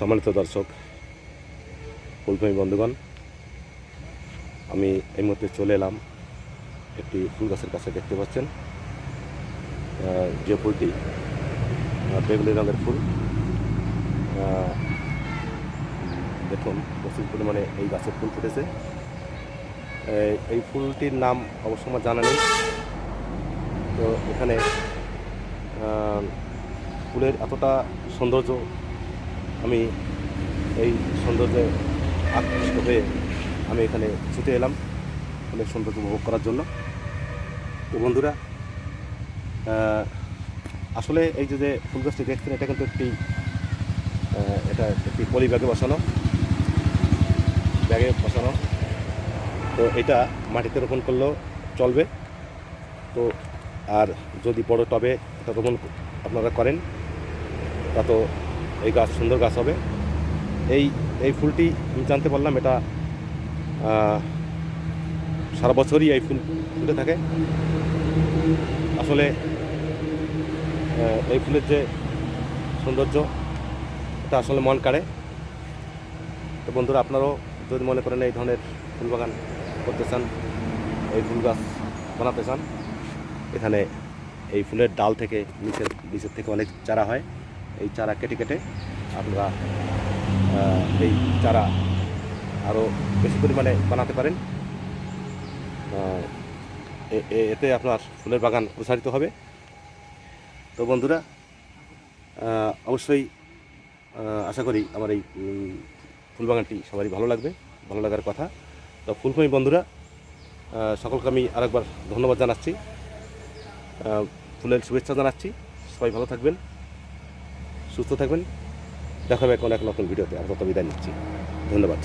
সম্মানিত দর্শক, ফুলপ্রেমী বন্ধুগণ, আমি এই মুহূর্তে চলে এলাম একটি ফুল গাছের কাছে দেখতে পাচ্ছেন। যে ফুলটি বেগুনি রঙের ফুল দেখুন, প্রচুর পরিমাণে এই গাছের ফুল ফুটেছে। এই ফুলটির নাম অবশ্য আমার জানা নেই। তো এখানে ফুলের এতটা সৌন্দর্য আমি এই সৌন্দর্যে আকৃষ্ট হয়ে আমি এখানে ছুটে এলাম অনেক সৌন্দর্য উপভোগ করার জন্য। তো বন্ধুরা আসলে এই যে যে ফুল দেখছেন, এটা কিন্তু একটি এটা একটি পলি ব্যাগে বসানো ব্যাগে বসানো। তো এটা মাটিতে রোপণ করলেও চলবে। তো আর যদি বড় টবে এটা রোপণ আপনারা করেন, তা তো এই গাছ, সুন্দর গাছ হবে। এই এই ফুলটি আমি জানতে পারলাম এটা সারা বছরই এই ফুল ফুটে থাকে। আসলে এই ফুলের যে সৌন্দর্য, এটা আসলে মন কাড়ে। তো বন্ধুরা, আপনারাও যদি মনে করেন এই ধরনের ফুল বাগান করতে চান, এই ফুল গাছ বানাতে চান, এখানে এই ফুলের ডাল থেকে, নিচের নিচের থেকে অনেক চারা হয়। এই চারা কেটে কেটে আপনারা এই চারা আরও বেশি পরিমাণে বানাতে পারেন। এতে আপনার ফুলের বাগান প্রসারিত হবে। তো বন্ধুরা অবশ্যই আশা করি আমার এই ফুল বাগানটি সবারই ভালো লাগবে, ভালো লাগার কথা। তো ফুলকমি বন্ধুরা সকলকে আমি আরেকবার ধন্যবাদ জানাচ্ছি। ফুলের শুভেচ্ছা জানাচ্ছি। সবাই ভালো থাকবেন। সুস্থ থাকবেন। দেখা হবে কোনো এক নতুন ভিডিওতে। আর কত বিদায় নিচ্ছি। ধন্যবাদ।